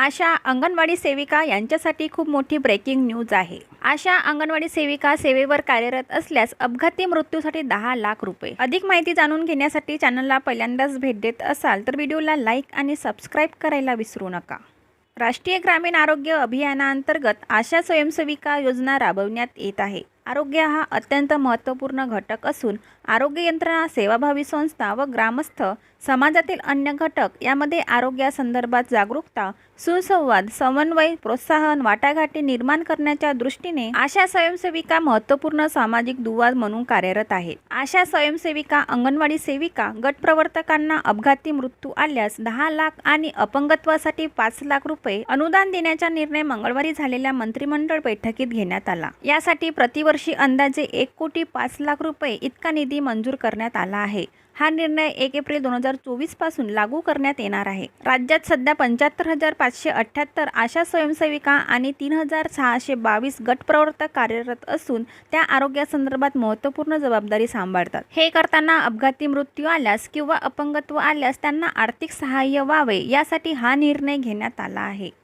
आशा अंगणवाडी सेविका यांच्यासाठी खूप मोठी ब्रेकिंग न्यूज आहे. आशा अंगणवाडी सेविका सेवेवर कार्यरत असल्यास अपघाती मृत्यूसाठी दहा लाख रुपये. अधिक माहिती जाणून घेण्यासाठी चॅनलला पहिल्यांदाच भेट देत असाल तर व्हिडिओला लाईक आणि सबस्क्राईब करायला विसरू नका. राष्ट्रीय ग्रामीण आरोग्य अभियानाअंतर्गत आशा स्वयंसेविका योजना राबवण्यात येत आहे. आरोग्य हा अत्यंत महत्त्वपूर्ण घटक असून आरोग्य यंत्रणा सेवाभावी संस्था व ग्रामस्थ समाजातील अन्य घटक यामध्ये आरोग्यासंदर्भात जागरूकता सुसंवाद समन्वय प्रोत्साहन वाटाघाटी निर्माण करण्याच्या दृष्टीने आशा स्वयंसेविका महत्त्वपूर्ण सामाजिक दुवा म्हणून कार्यरत आहेत. आशा स्वयंसेविका अंगणवाडी सेविका गट प्रवर्तकांना अपघाती मृत्यू आल्यास दहा लाख आणि अपंगत्वासाठी पाच लाख रुपये अनुदान देण्याचा निर्णय मंगळवारी झालेल्या मंत्रिमंडळ बैठकीत घेण्यात आला. यासाठी प्रतिवर्ष अंदाजे एक कोटी पाच लाख रुपये इतका निधी मंजूर करण्यात आला आहे. हा निर्णय एक एप्रिल दोन हजार चोवीसपासून लागू करण्यात येणार आहे. राज्यात सध्या पंच्याहत्तर हजार पाचशे अठ्ठ्याहत्तर आशा स्वयंसेविका आणि तीन हजार सहाशे बावीस गट प्रवर्तक कार्यरत असून त्या आरोग्यासंदर्भात महत्त्वपूर्ण जबाबदारी सांभाळतात. हे करताना अपघाती मृत्यू आल्यास किंवा अपंगत्व आल्यास त्यांना आर्थिक सहाय्य व्हावे यासाठी हा निर्णय घेण्यात आला आहे.